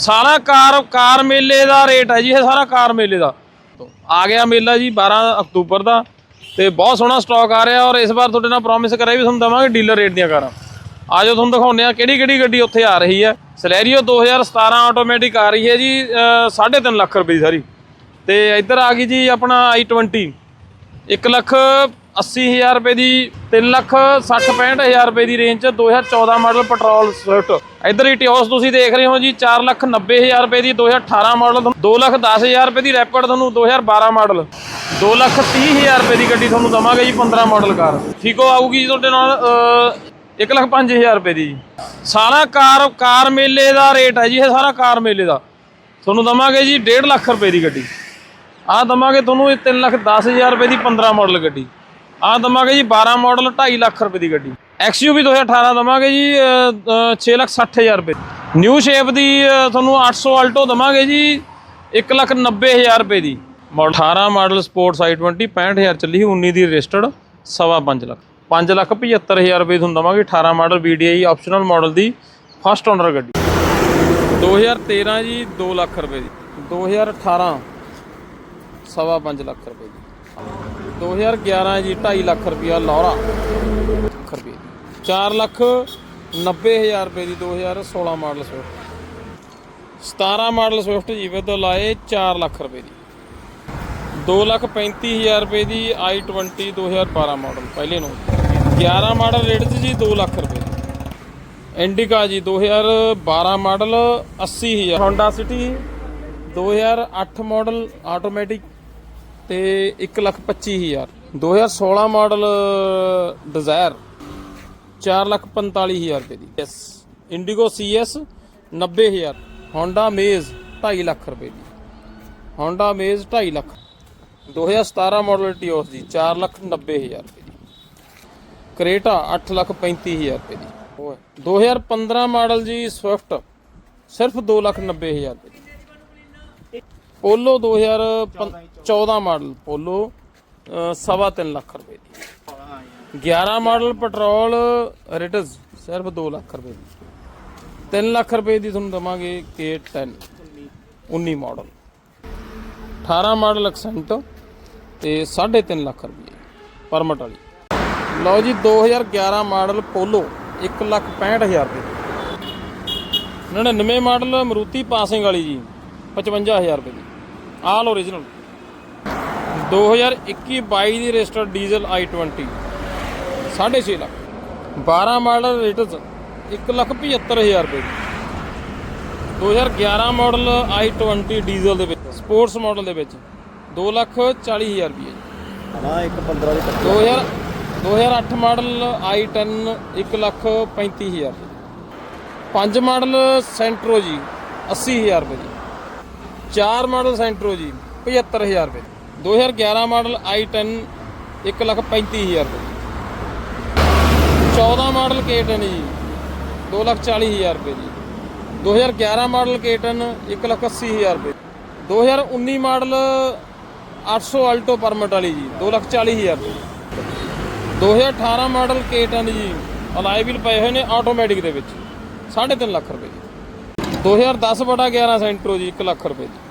ਸਾਰਾ ਕਾਰ ਕਾਰ ਮੇਲੇ ਦਾ ਰੇਟ ਹੈ ਜੀ, ਇਹ ਸਾਰਾ ਕਾਰ ਮੇਲੇ ਦਾ। ਆ ਗਿਆ ਮੇਲਾ ਜੀ 12 ਅਕਤੂਬਰ ਦਾ ਤੇ ਬਹੁਤ ਸੋਹਣਾ ਸਟਾਕ ਆ ਰਿਹਾ ਔਰ ਇਸ ਵਾਰ ਤੁਹਾਡੇ ਨਾਲ ਪ੍ਰੋਮਿਸ ਕਰਿਆ ਵੀ ਤੁਹਾਨੂੰ ਦਵਾਂਗੇ ਡੀਲਰ ਰੇਟ ਦੀਆਂ ਕਾਰਾਂ। ਆਜੋ ਤੁਹਾਨੂੰ ਦਿਖਾਉਂਦੇ ਆ ਕਿਹੜੀ ਕਿਹੜੀ ਗੱਡੀ ਉੱਥੇ ਆ ਰਹੀ ਹੈ। ਸਲੈਰੀਓ 2017 ਆਟੋਮੈਟਿਕ ਆ ਰਹੀ ਹੈ ਜੀ 3.5 ਲੱਖ ਰੁਪਏ ਦੀ ਸਾਰੀ। ਤੇ ਇੱਧਰ ਆ ਗਈ ਜੀ ਆਪਣਾ i20 1 ਲੱਖ 80 ਹਜ਼ਾਰ ਰੁਪਏ ਦੀ 3 ਲੱਖ 60 65000 ਰੁਪਏ ਦੀ ਰੇਂਜ ਚ 2014 ਮਾਡਲ ਪੈਟਰੋਲ ਸਵਿਫਟ ਇੱਧਰ ਇਟਿਓਸ ਤੁਸੀਂ ਦੇਖ ਰਹੇ ਹੋ ਜੀ 4 ਲੱਖ 90 ਹਜ਼ਾਰ ਰੁਪਏ ਦੀ 2018 ਮਾਡਲ 2 ਲੱਖ 10 ਹਜ਼ਾਰ ਰੁਪਏ ਦੀ ਰੈਪਿਡ ਤੁਹਾਨੂੰ 2012 ਮਾਡਲ 2 ਲੱਖ 30 ਹਜ਼ਾਰ ਰੁਪਏ ਦੀ ਗੱਡੀ ਤੁਹਾਨੂੰ ਦਵਾਂਗੇ ਜੀ 15 ਮਾਡਲ ਕਾਰ। ਫੀਕੋ ਆਊਗੀ ਜੀ ਤੁਹਾਡੇ ਨਾਲ 1 ਲੱਖ 5000 ਰੁਪਏ ਦੀ ਜੀ। ਸਾਰਾ ਕਾਰ ਕਾਰ ਮੇਲੇ ਦਾ ਰੇਟ ਹੈ ਜੀ, ਇਹ ਸਾਰਾ ਕਾਰ ਮੇਲੇ ਦਾ। ਤੁਹਾਨੂੰ ਦਵਾਂਗੇ ਜੀ 1.5 ਲੱਖ ਰੁਪਏ ਦੀ ਗੱਡੀ। ਆਹ ਦਵਾਂਗੇ ਤੁਹਾਨੂੰ 3 ਲੱਖ 10000 ਰੁਪਏ ਦੀ 15 ਮਾਡਲ ਗੱਡੀ। ਆਹ ਦਵਾਂਗੇ ਜੀ 12 ਮਾਡਲ 2.5 ਲੱਖ ਰੁਪਏ ਦੀ ਗੱਡੀ। XUV 2018 ਦਵਾਂਗੇ ਜੀ 6 ਲੱਖ 60000 ਰੁਪਏ। ਨਿਊ ਸ਼ੇਪ ਦੀ ਅ, ਤੁਹਾਨੂੰ 800 ਆਲਟੋ ਦਵਾਂਗੇ ਜੀ 1 ਲੱਖ 90000 ਰੁਪਏ ਦੀ। ਮਾਡਲ 18 ਮਾਡਲ ਸਪੋਰਟਸ i20 65000 ਚੱਲੀ ਸੀ 19 ਦੀ ਰਜਿਸਟਰਡ ਸਵਾ 5 ਲੱਖ। 5 ਲੱਖ 75000 ਰੁਪਏ ਤੁਹਾਨੂੰ ਦਵਾਂਗੇ 18 ਮਾਡਲ VDI ਆਪਸ਼ਨਲ ਮਾਡਲ ਦੀ ਫਸਟ ਓਨਰ ਗੱਡੀ। 2013 ਜੀ 2 ਲੱਖ ਰੁਪਏ ਦੀ। 2018 ਸਵਾ 5 ਲੱਖ ਰੁਪਏ ਦੀ। 2011 ਜੀ 2.5 ਲੱਖ ਰੁਪਿਆ ਲੌਰਾ ਲੱਖ ਰੁਪਏ 4 ਲੱਖ 90 ਹਜ਼ਾਰ ਰੁਪਏ ਦੀ 2016 ਮਾਡਲ ਸਵਿਫਟ। 17 ਮਾਡਲ ਸਵਿਫਟ ਜੀਵੇ ਤੋਂ ਲਾਏ 4 ਲੱਖ ਰੁਪਏ ਦੀ 2 ਲੱਖ 35 ਹਜ਼ਾਰ ਰੁਪਏ ਦੀ i20 2012 ਮਾਡਲ, ਪਹਿਲੇ ਨੂੰ। 11 ਮਾਡਲ ਰੇਟ ਜੀ 2 ਲੱਖ ਰੁਪਏ ਦੀ ਇੰਡੀਕਾ ਜੀ 2012 ਮਾਡਲ 80 ਹਜ਼ਾਰ। Honda City 2008 ਮਾਡਲ ਆਟੋਮੈਟਿਕ ਤੇ 1 ਲੱਖ 25 ਹਜ਼ਾਰ। 2016 ਮਾਡਲ ਡਿਜ਼ਾਇਰ 4 ਲੱਖ 45 ਹਜ਼ਾਰ ਰੁਪਏ ਦੀ। ਯੈਸ ਇੰਡੀਗੋ CS 90 ਹਜ਼ਾਰ। Honda Maze 2.5 ਲੱਖ ਰੁਪਏ ਦੀ। Honda Amaze 2.5 lakh. 2017 model Etios ਦੀ 4 ਲੱਖ 90 ਹਜ਼ਾਰ ਰੁਪਏ ਦੀ। ਕਰੇਟਾ 8 ਲੱਖ 35 ਹਜ਼ਾਰ ਰੁਪਏ ਦੀ। ਉਹ ਹੈ। 2015 ਮਾਡਲ ਜੀ ਸਵਿਫਟ ਸਿਰਫ 2 ਲੱਖ 90 ਹਜ਼ਾਰ ਰੁਪਏ ਦੀ। ਪੋਲੋ 2014 ਮਾਡਲ ਪੋਲੋ ਸਵਾ ਤਿੰਨ ਲੱਖ ਰੁਪਏ ਦੀ। 11 ਮਾਡਲ ਪੈਟਰੋਲ, ਰਿਟਸ ਸਿਰਫ 2 ਲੱਖ ਰੁਪਏ ਦੀ। 3 ਲੱਖ ਰੁਪਏ ਦੀ ਤੁਹਾਨੂੰ ਦਵਾਂਗੇ K10 19 ਮਾਡਲ। 18 ਮਾਡਲ ਐਕਸੈਂਟ ਤੇ 3.5 ਲੱਖ ਰੁਪਏ ਪਰਮਟ ਵਾਲੀ। ਲਓ ਜੀ 2011 ਮਾਡਲ ਪੋਲੋ 1 ਲੱਖ 65000 ਰੁਪਏ 99 ਮਾਡਲ ਮਰੂਤੀ ਪਾਸਿੰਗ ਵਾਲੀ ਜੀ 55000 ਰੁਪਏ ਦੀ। ਆਲ ਓਰੀਜਨਲ 2021 22 ਦੀ registered diesel i20 6.5 lakh. 12 model rates 1 lakh 75000 ਰੁਪਏ ਦੀ। 2011 ਮਾਡਲ i20 ਡੀਜ਼ਲ ਦੇ ਵਿੱਚ ਸਪੋਰਟਸ ਮਾਡਲ ਦੇ ਵਿੱਚ 2 ਲੱਖ 40000 ਰੁਪਏ ਜੀ ਨਾ ਇੱਕ 15 ਦੀ 2000 2008 ਮਾਡਲ i10 1 ਲੱਖ 35000 ਰੁਪਏ ਪੰਜ ਮਾਡਲ ਸੈਂਟਰੋ ਜੀ 80000 ਰੁਪਏ ਜੀ ਚਾਰ ਮਾਡਲ ਸੈਂਟਰੋ ਜੀ 75000 ਰੁਪਏ। 2011 ਮਾਡਲ i10 1 ਲੱਖ 35000 ਰੁਪਏ। 14 ਮਾਡਲ K10 ਜੀ 2 ਲੱਖ 40000 ਰੁਪਏ ਜੀ। 2011 ਮਾਡਲ K10 1 ਲੱਖ 80000 ਰੁਪਏ। 2019 ਮਾਡਲ 800 ਆਲਟੋ ਪਰਮਿਟ ਵਾਲੀ ਜੀ 2 ਲੱਖ 40000 ਰੁਪਏ। 2018 ਮਾਡਲ K10 ਜੀ, ਅਲਾਈ ਵੀਲ ਪਏ ਹੋਏ ਨੇ ਆਟੋਮੈਟਿਕ ਦੇ ਵਿੱਚ 3.5 ਲੱਖ ਰੁਪਏ ਜੀ। 2010 ਬਟਾ 11 ਸੈਂਟਰੋ ਜੀ 1 ਲੱਖ ਰੁਪਏ ਜੀ।